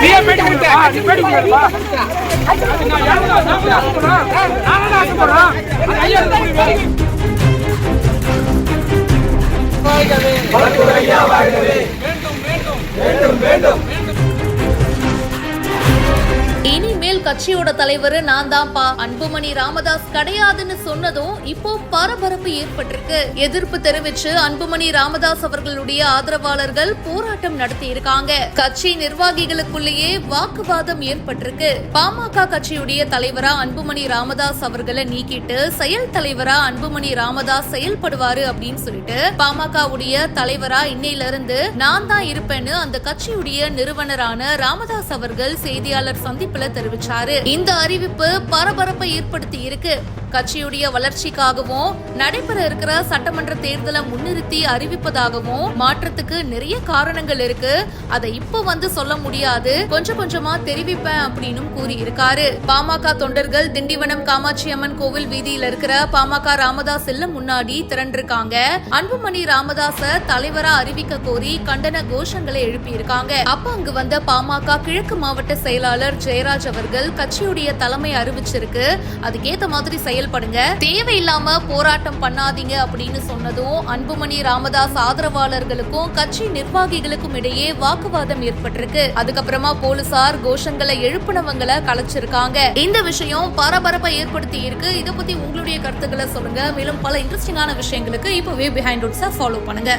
நீயே பேட்டி கொடுத்த நீ பேட்டி கொடுப்பா நான் யாரும் நான் நான் ஐயா கட்சியோட தலைவர் நான் தான்ப்பா. அன்புமணி ராமதாஸ் கிடையாதுன்னு சொன்னதும் இப்போ பரபரப்பு ஏற்பட்டிருக்கு. எதிர்ப்பு தெரிவிச்சு அன்புமணி ராமதாஸ் அவர்களுடைய ஆதரவாளர்கள் போராட்டம் நடத்தி இருக்காங்க கட்சி நிர்வாகிகளுக்குள்ளேயே வாக்குவாதம் ஏற்பட்டிருக்கு. பாமக கட்சியுடைய தலைவரா அன்புமணி ராமதாஸ் அவர்களை நீக்கிட்டு செயல் தலைவரா அன்புமணி ராமதாஸ் செயல்படுவாரு அப்படின்னு சொல்லிட்டு பாமகவுடைய தலைவரா இன்னையில இருந்து நான் தான் இருப்பேன்னு அந்த கட்சியுடைய நிறுவனரான ராமதாஸ் அவர்கள் செய்தியாளர் சந்திப்புல தெரிவிச்சு இந்த அறிவிப்பு பரபரப்பை ஏற்படுத்தி இருக்கு. கட்சியுடைய வளர்ச்சிக்காகவும் நடைபெற இருக்கிற சட்டமன்ற தேர்தலை முன்னிறுத்தி அறிவிப்பதாகவும் மாற்றத்துக்கு நிறைய காரணங்கள் இருக்கு. அதை இப்ப வந்து சொல்ல முடியாது. கொஞ்சம் கொஞ்சமா தெரிவிப்பேன் அப்படின்னு கூறியிருக்காரு. பாமக தொண்டர்கள் திண்டிவனம் காமாட்சி அம்மன் கோவில் வீதியில இருக்கிற பாமக ராமதாஸ் செல்லும் முன்னாடி திரண்டிருக்காங்க. அன்புமணி ராமதாஸ தலைவரா அறிவிக்க கோரி கண்டன கோஷங்களை எழுப்பியிருக்காங்க. அப்ப அங்கு வந்த பாமக கிழக்கு மாவட்ட செயலாளர் ஜெயராஜ் அவர்கள் கட்சியுடைய தலைமை அறிவிச்சிருக்கு. அதுக்கேத்த மாதிரி செயல்படுங்க. தேவையில்லாம போராட்டம் பண்ணாதீங்க அப்படின்னு சொன்னதும் அன்புமணி ராமதாஸ் ஆதரவாளர்களுக்கும் கட்சி நிர்வாகிகளுக்கும் இடையே வாக்குவாதம் ஏற்பட்டிருக்கு. அதுக்கப்புறமா போலீசார் கோஷங்களை எழுப்பினவங்களை கலைச்சிருக்காங்க. இந்த விஷயம் பரபரப்பை ஏற்படுத்தி இருக்கு இதை பத்தி உங்களுடைய கருத்துக்களை சொல்லுங்க. மேலும் பல இன்ட்ரெஸ்டிங்கான விஷயங்களுக்கு இப்பவே பிஹைண்ட் ஃபாலோ பண்ணுங்க.